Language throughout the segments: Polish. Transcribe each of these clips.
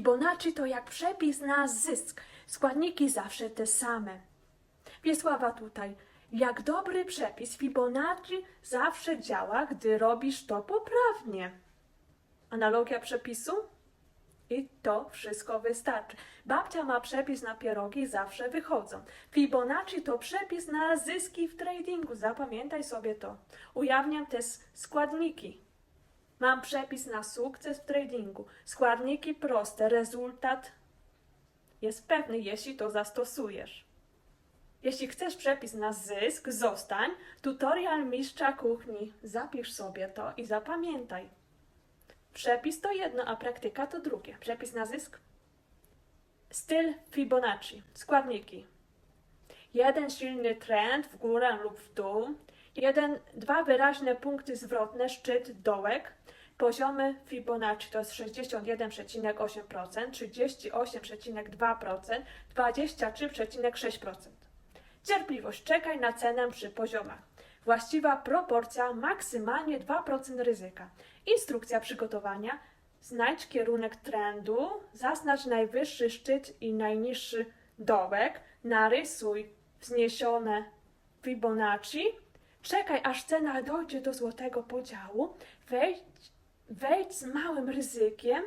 Fibonacci to jak przepis na zysk. Składniki zawsze te same. Wiesława tutaj. Jak dobry przepis Fibonacci zawsze działa, gdy robisz to poprawnie. Analogia przepisu? I to wszystko wystarczy. Babcia ma przepis na pierogi, zawsze wychodzą. Fibonacci to przepis na zyski w tradingu. Zapamiętaj sobie to. Ujawniam te składniki. Mam przepis na sukces w tradingu. Składniki proste, rezultat jest pewny, jeśli to zastosujesz. Jeśli chcesz przepis na zysk, zostań. Tutorial mistrza kuchni. Zapisz sobie to i zapamiętaj. Przepis to jedno, a praktyka to drugie. Przepis na zysk. Styl Fibonacci. Składniki. Jeden silny trend w górę lub w dół. Jeden, dwa wyraźne punkty zwrotne, szczyt, dołek. Poziomy Fibonacci to jest 61,8%, 38,2%, 23,6%. Cierpliwość. Czekaj na cenę przy poziomach. Właściwa proporcja maksymalnie 2% ryzyka. Instrukcja przygotowania. Znajdź kierunek trendu, zaznacz najwyższy szczyt i najniższy dołek, narysuj wzniesione Fibonacci, czekaj aż cena dojdzie do złotego podziału, wejdź, wejdź z małym ryzykiem,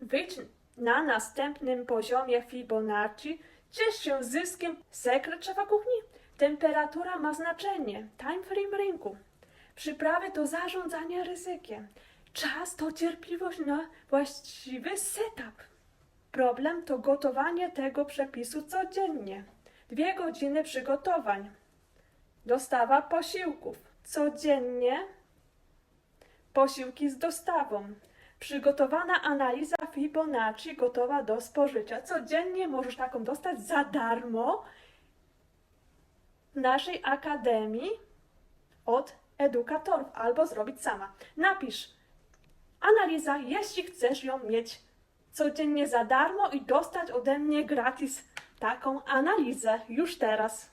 wyjdź na następnym poziomie Fibonacci, ciesz się zyskiem. Sekret szefa kuchni? Temperatura ma znaczenie. Time frame rynku. Przyprawy to zarządzanie ryzykiem. Czas to cierpliwość na właściwy setup. Problem to gotowanie tego przepisu codziennie. Dwie godziny przygotowań. Dostawa posiłków. Codziennie posiłki z dostawą. Przygotowana analiza Fibonacci gotowa do spożycia. Codziennie możesz taką dostać za darmo w naszej akademii od edukatorów albo zrobić sama. Napisz analiza, jeśli chcesz ją mieć codziennie za darmo i dostać ode mnie gratis taką analizę już teraz.